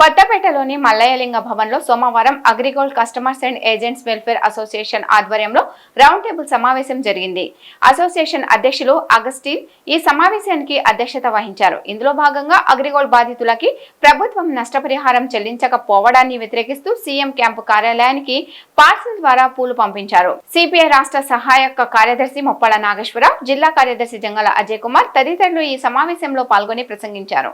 కొత్తపేటలోని మల్లయ్యలింగ భవన్లో సోమవారం Agrigold customers and agents welfare association ఆధ్వర్యంలో రౌండ్ టేబుల్ సమావేశం జరిగింది. అసోసియేషన్ అధ్యక్షులు అగస్టిన్ ఈ సమావేశానికి అధ్యక్షత వహించారు. ఇందులో భాగంగా అగ్రిగోల్డ్ బాధితులకి ప్రభుత్వం నష్టపరిహారం చెల్లించకపోవడాన్ని వ్యతిరేకిస్తూ సీఎం క్యాంపు కార్యాలయానికి పార్సల్ ద్వారా పూలు పంపించారు. సిపిఐ రాష్ట్ర సహాయక కార్యదర్శి మొప్పల నాగేశ్వరరావు జిల్లా కార్యదర్శి జంగల అజయ్ కుమార్ తదితరులు ఈ సమావేశంలో పాల్గొని ప్రసంగించారు.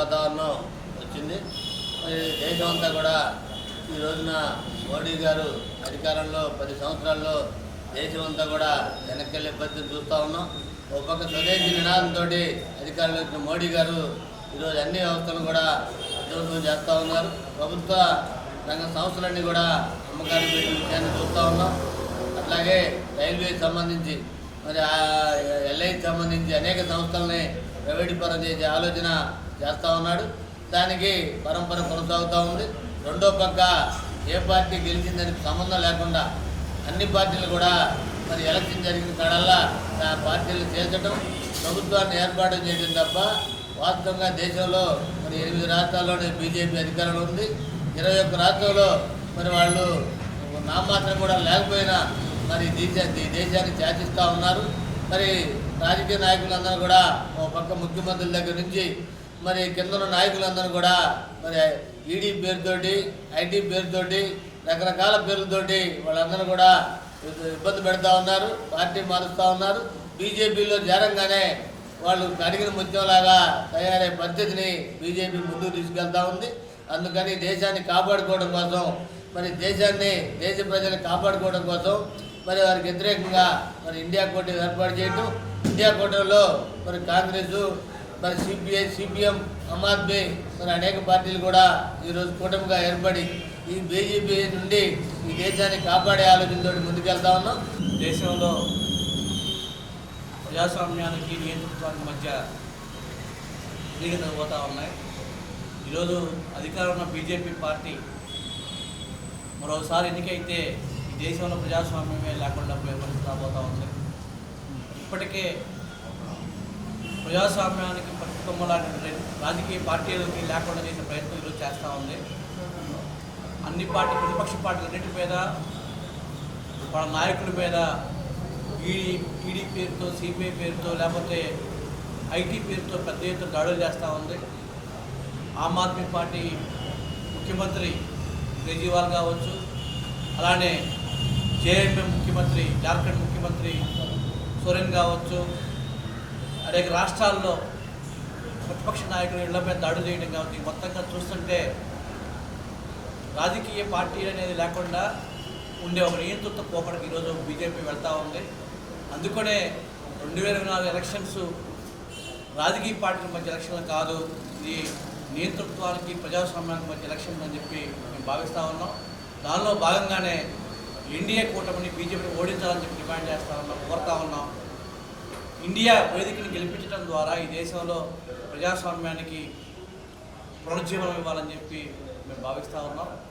వాతావరణం వచ్చింది. మరి దేశం అంతా కూడా ఈ రోజున మోడీ గారు అధికారంలో పది సంవత్సరాల్లో దేశం అంతా కూడా వెనక్కెళ్ళే పరిస్థితి చూస్తూ ఉన్నాం. ఒక పక్క స్వదేశీ నినాదంతో అధికారంలో వచ్చిన మోడీ గారు ఈరోజు అన్ని వ్యవస్థలు కూడా ఉద్యోగం చేస్తూ ఉన్నారు. ప్రభుత్వ రంగ సంస్థలన్నీ కూడా అమ్మకానికి పెట్టిన విషయాన్ని చూస్తూ ఉన్నాం. అట్లాగే రైల్వేకి సంబంధించి మరి ఎల్ఐకి సంబంధించి అనేక సంస్థలని ప్రైవేటీకరణ చేసే ఆలోచన చేస్తూ ఉన్నాడు. దానికి పరంపర కొనసాగుతూ ఉంది. రెండో పక్క ఏ పార్టీ గెలిచిందని సంబంధం లేకుండా అన్ని పార్టీలు కూడా మరి ఎలక్షన్ జరిగిన కాడల్లా ఆ పార్టీలు చేర్చడం ప్రభుత్వాన్ని ఏర్పాటు చేయడం తప్ప వాస్తవంగా దేశంలో మరి ఎనిమిది రాష్ట్రాల్లోనే బీజేపీ అధికారంలో ఉంది. ఇరవై ఒక్క రాష్ట్రంలో మరి వాళ్ళు నామాత్రం కూడా లేకపోయినా మరి దేశ దేశాన్ని శాసిస్తూ ఉన్నారు. మరి రాజకీయ నాయకులందరూ కూడా ఒక పక్క ముఖ్యమంత్రుల దగ్గర నుంచి మరి కింద నాయకులందరూ కూడా మరి ఈడీ పేరుతోటి ఐటీ పేరుతోటి రకరకాల పేర్లతోటి వాళ్ళందరూ కూడా ఇబ్బంది పెడతా ఉన్నారు పార్టీ మారుస్తూ ఉన్నారు. బీజేపీలో చేరంగానే వాళ్ళు కడిగిన ముత్యంలాగా తయారయ్యే పద్ధతిని బీజేపీ ముందుకు తీసుకెళ్తా ఉంది. అందుకని దేశాన్ని కాపాడుకోవడం కోసం మరి దేశాన్ని దేశ ప్రజల్ని కాపాడుకోవడం కోసం మరి వారికి వ్యతిరేకంగా మరి ఇండియా కూటమి ఏర్పాటు చేయటం. ఇండియా కూటమిలో మరి కాంగ్రెస్ మరి సిపిఐ సిపిఎం ఆమ్ ఆద్మీ మరి అనేక పార్టీలు కూడా ఈరోజు కూటమిగా ఏర్పడి ఈ బీజేపీ నుండి ఈ దేశాన్ని కాపాడే ఆలోచనతో ముందుకెళ్తా ఉన్నాం. దేశంలో ప్రజాస్వామ్యానికి నియంతృత్వానికి మధ్య ఎన్నికలు పోతూ ఉన్నాయి. ఈరోజు అధికారంలో ఉన్న బీజేపీ పార్టీ మరోసారి ఎన్నికైతే ఈ దేశంలో ప్రజాస్వామ్యమే లేకుండా పోయే పరిస్థితి రాబోతూ ఉంది. ఇప్పటికే ప్రజాస్వామ్యానికి ప్రతిబింబం లాంటి రాజకీయ పార్టీలకి లేకుండా చేసే ప్రయత్నం ఈరోజు చేస్తూ ఉంది. అన్ని పార్టీ ప్రతిపక్ష పార్టీలన్నిటి మీద వాళ్ళ నాయకుల మీద ఈడీ ఈడీ పేరుతో సిబిఐ పేరుతో లేకపోతే ఐటీ పేరుతో పెద్ద ఎత్తున దాడులు చేస్తూ ఉంది. ఆమ్ ఆద్మీ పార్టీ ముఖ్యమంత్రి కేజ్రీవాల్ కావచ్చు అలానే జేఎంఎం ముఖ్యమంత్రి జార్ఖండ్ ముఖ్యమంత్రి సోరెన్ కావచ్చు అనేక రాష్ట్రాల్లో ప్రతిపక్ష నాయకులు ఇళ్ళ మీద దాడులు చేయడం కాబట్టి మొత్తంగా చూస్తుంటే రాజకీయ పార్టీ అనేది లేకుండా ఉండే ఒక నియంతృత్వ పోకడకి ఈరోజు బీజేపీ వెళ్తూ ఉంది. అందుకనే రెండు వేల ఇరవై నాలుగు ఎలక్షన్స్ రాజకీయ పార్టీల మధ్య ఎలక్షన్లు కాదు ఇది నియంతృత్వానికి ప్రజాస్వామ్యానికి మధ్య ఎలక్షన్ అని చెప్పి మేము భావిస్తూ ఉన్నాం. దానిలో భాగంగానే ఎన్డీఏ కూటమిని బీజేపీని ఓడించాలని చెప్పి డిమాండ్ చేస్తూ ఉన్నాం కోరుతా ఉన్నాం. ఇండియా వేదికని గెలిపించడం ద్వారా ఈ దేశంలో ప్రజాస్వామ్యానికి పునరుజ్జీవనం ఇవ్వాలని చెప్పి మేము భావిస్తూ ఉన్నాం.